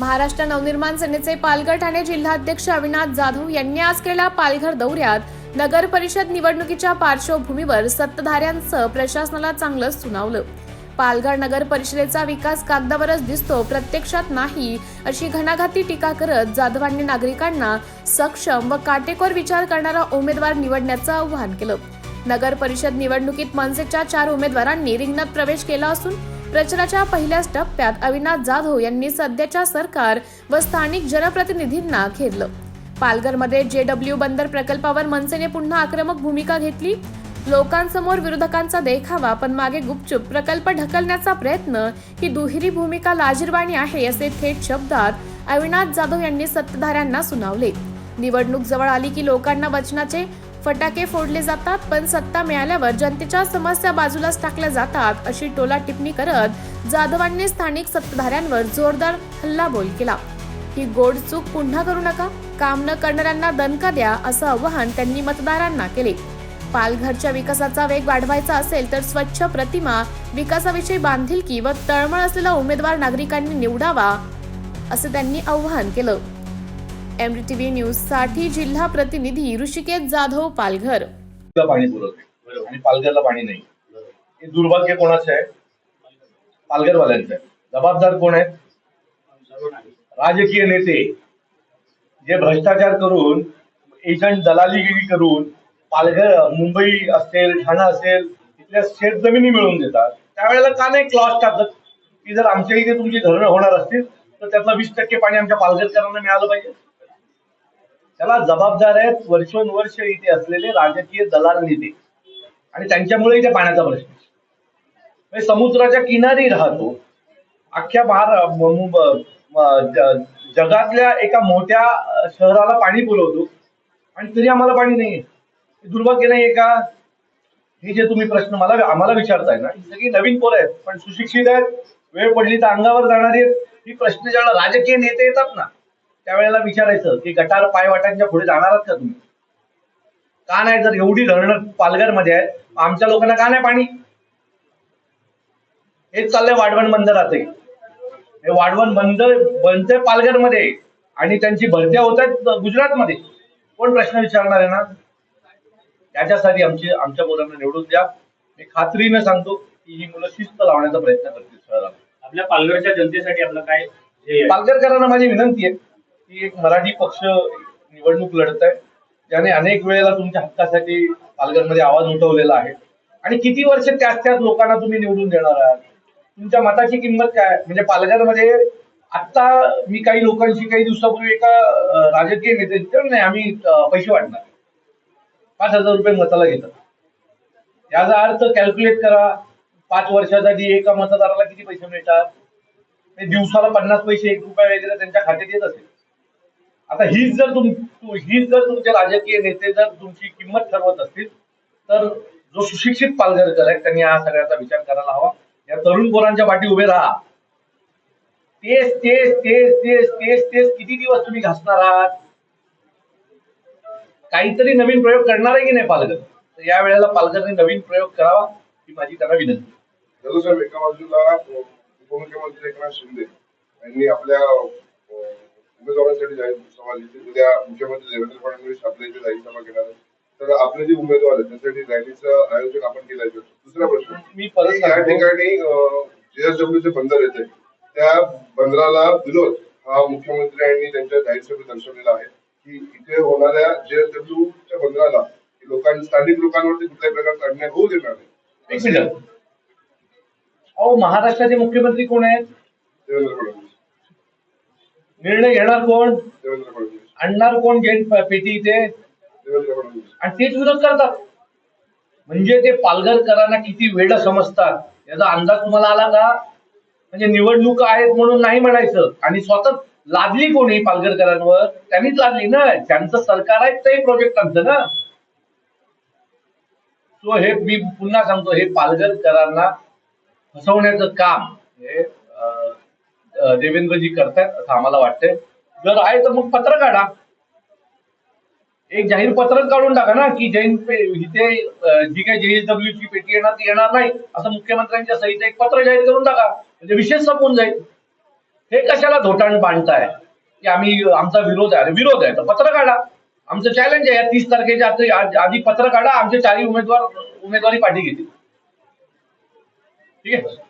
महाराष्ट्र नवनिर्माण सेनेचे पालघर ठाणे जिल्हाध्यक्ष अविनाश जाधव यांनी आज केल्या पालघर दौऱ्यात नगर परिषद निवडणुकीच्या पार्श्वभूमीवर सत्ताधाऱ्यांसह प्रशासनाला चांगलंच सुनावलं. पालघर नगर परिषदेचा विकास कागदावरच दिसतो प्रत्यक्षात नाही अशी घणाघाती टीका करत जाधवांनी नागरिकांना सक्षम व काटेकोर विचार करणारा उमेदवार निवडण्याचं आवाहन केलं. नगर परिषद निवडणुकीत मनसेच्या चार उमेदवारांनी रिंगणात प्रवेश केला असून प्रचाराच्या पहिल्याच टप्प्यात अविनाश जाधव यांनी सध्याच्या सरकार व स्थानिक जनप्रतिनिधींना घेरलं. पालघरमध्ये जे डब्ल्यू बंदर प्रकल्पावर मनसेने पुन्हा आक्रमक भूमिका घेतली. लोकांसमोर विरोधकांचा देखावा पण मागे गुपचूप प्रकल्प ढकलण्याचा प्रयत्न ही दुहेरी भूमिका लाजीरवाणी आहे असे थेट शब्दात अविनाश जाधव यांनी सत्ताधाऱ्यांना सुनावले. निवडणूक जवळ आली की लोकांना वचनाचे फटाके फोडले जातात पण सत्ता मिळाल्यावर जनतेच्या समस्या बाजूलाच टाकल्या जातात अशी टोला टिप्पणी करत जाधवांनी स्थानिक सत्ताधाऱ्यांवर जोरदार हल्लाबोल केला. ही गोड चूक पुन्हा करू नका काम न करणाऱ्यांना दणका द्या असं आवाहन त्यांनी मतदारांना केले. पालघरच्या विकासाचा वेग वाढवायचा असेल तर स्वच्छ प्रतिमा विकासाविषयी बांधिलकी व तळमळ असलेला उमेदवार नागरिकांनी निवडावा असं त्यांनी आवाहन केलं. एमडीटीव्ही न्यूजसाठी जिल्हा प्रतिनिधी ऋषिकेश जाधव पालघर. पाणी पुरवते आणि पालघरला पाणी नाही. हे दुर्भाग्य कोणाचं आहे? पालघरवाल्यांचं आहे. जबाबदार कोण आहेत? राजकीय नेते जे भ्रष्टाचार करून एजंट दलालीगिरी करून पालघर मुंबई असेल ठाणा असेल इथल्या शेत जमिनी मिळवून देतात. त्यावेळेला का नाही क्लॉज टाकत? की जर आमच्या इथे तुमची धरणं होणार असतील तर त्यातलं वीस टक्के पाणी आमच्या पालघरकरांना मिळालं पाहिजे. त्याला जबाबदार आहेत वर्षोनवर्ष इथे असलेले राजकीय दलाल नेते. आणि त्यांच्यामुळे इथे पाण्याचा प्रश्न आहे. म्हणजे समुद्राच्या किनारी राहतो. अख्ख्या महारा जगातल्या एका मोठ्या शहराला पाणी पुरवतो. आणि तरी आम्हाला पाणी नाहीये दुर्भाग्य नाहीये का? हे जे तुम्ही प्रश्न मला आम्हाला विचारताय ना ही सगळी नवीन पोरं आहेत. पण सुशिक्षित आहेत वेळ पडली तर अंगावर जाणारी आहेत. ही प्रश्न ज्याला राजकीय नेते येतात ना त्यावेळेला विचारायचं की गटार पायवाटांच्या पुढे जाणार का तुम्ही? का नाही जर एवढी धरणं पालघरमध्ये आहेत आमच्या लोकांना का नाही पाणी? हेच चाललंय वाढवण बंद राहते हे वाढवण बंद बनते पालघरमध्ये आणि त्यांची भरत्या होत आहेत गुजरातमध्ये. कोण प्रश्न विचारणार आहे ना? त्याच्यासाठी आमची आमच्या मुलांना निवडून द्या. मी खात्रीनं सांगतो की ही मुलं शिस्त लावण्याचा प्रयत्न करतील आपल्या पालघरच्या जनतेसाठी आपलं काय? पालघरकरांना माझी विनंती आहे. की एक मराठी पक्ष निवडणूक लढत आहे. ज्याने अनेक वेळेला तुमच्या हक्कासाठी पालघरमध्ये आवाज उठवलेला आहे. आणि किती वर्ष त्याच त्याच लोकांना तुम्ही निवडून देणार आहात? तुमच्या मताची किंमत काय? आहे? म्हणजे पालघरमध्ये आता मी काही लोकांशी काही दिवसापूर्वी एका राजकीय नेते नाही आम्ही पैसे वाटणार. पाच हजार रुपये मताला घेतात. याचा अर्थ कॅल्क्युलेट करा पाच वर्षासाठी एका मतदाराला किती पैसे मिळतात? दिवसाला पन्नास पैसे एक रुपया वगैरे त्यांच्या खात्यात येत असेल. आता हीच जर तुम हीच जर तुमचे राजकीय नेते जर तुमची किंमत ठरवत असतील तर जो सुशिक्षित पालघरकर आहे त्यांनी हा सगळ्याचा विचार करायला हवा. या तरुण पोरांच्या पाठी उभे राहा. तेच तेच तेच तेच तेच तेच किती दिवस तुम्ही घासणार आहात? काहीतरी नवीन प्रयोग करणार आहे की नाही पालघर? तर या वेळेला पालघरने नवीन प्रयोग करावा ही माझी त्यांना विनंती. साहेब एका बाजूला उपमुख्यमंत्री एकनाथ शिंदे यांनी आपल्या उमेदवारांसाठी जाहीर सभा घेतली. उद्या मुख्यमंत्री देवेंद्र फडणवीस आपल्या इथे जाहीर सभा घेणार आहेत. तर आपले जे उमेदवार आहेत त्यांच्यासाठी रॅलीचं आयोजन आपण केलं आहे. दुसरा प्रश्न मी परत या ठिकाणी जेएसडब्ल्यू चे बंदर येते त्या बंदराला विरोध हा मुख्यमंत्र्यांनी त्यांच्या जाहीर सभेत दर्शवलेला आहे. की इथे होणाऱ्या जेएसडब्ल्यू च्या बंदराला लोकांनी स्थानिक लोकांवरती कुठल्याही प्रकारचा अन्याय होऊ देणार नाही. एक मिनिट. अहो महाराष्ट्राचे मुख्यमंत्री कोण आहेत? देवेंद्र फडणवीस. निर्णय घेणार कोण? देवेंद्र फडणवीस. आणणार कोण गेट पेटी इथे? देवेंद्र फडणवीस. आणि तेच विरोध करतात. म्हणजे ते पालघरकरांना किती वेळ समजतात. याचा अंदाज तुम्हाला आला का? म्हणजे निवडणूक आहेत म्हणून नाही म्हणायचं. आणि स्वतः लादली कोणी पालघरकरांवर? त्यांनीच लादली ना. ज्यांचं सरकार आहे ते प्रोजेक्ट आमचं ना. सो हे मी पुन्हा सांगतो हे पालघरकरांना फसवण्याचं काम हे देवेंद्रजी करतायत असं आम्हाला वाटतंय. जर आहे तर मग पत्र काढा. एक जाहीर पत्रक काढून टाका ना की जैन पे- इथे जी काही जेएसडब्ल्यू ची पेटी येणार ती येणार नाही असं मुख्यमंत्र्यांच्या सहित एक पत्र जाहीर करून टाका. म्हणजे विशेष संपून जाईल. हे कशाला धोटाण बांधताय की आम्ही आमचा विरोध आहे. विरोध आहे तर पत्र काढा. आमचं चॅलेंज आहे या तीस तारखेच्या आधी- आधी पत्र काढा आमचे चारही उमेदवार उमेदवारी पाठी घेतील. ठीक आहे?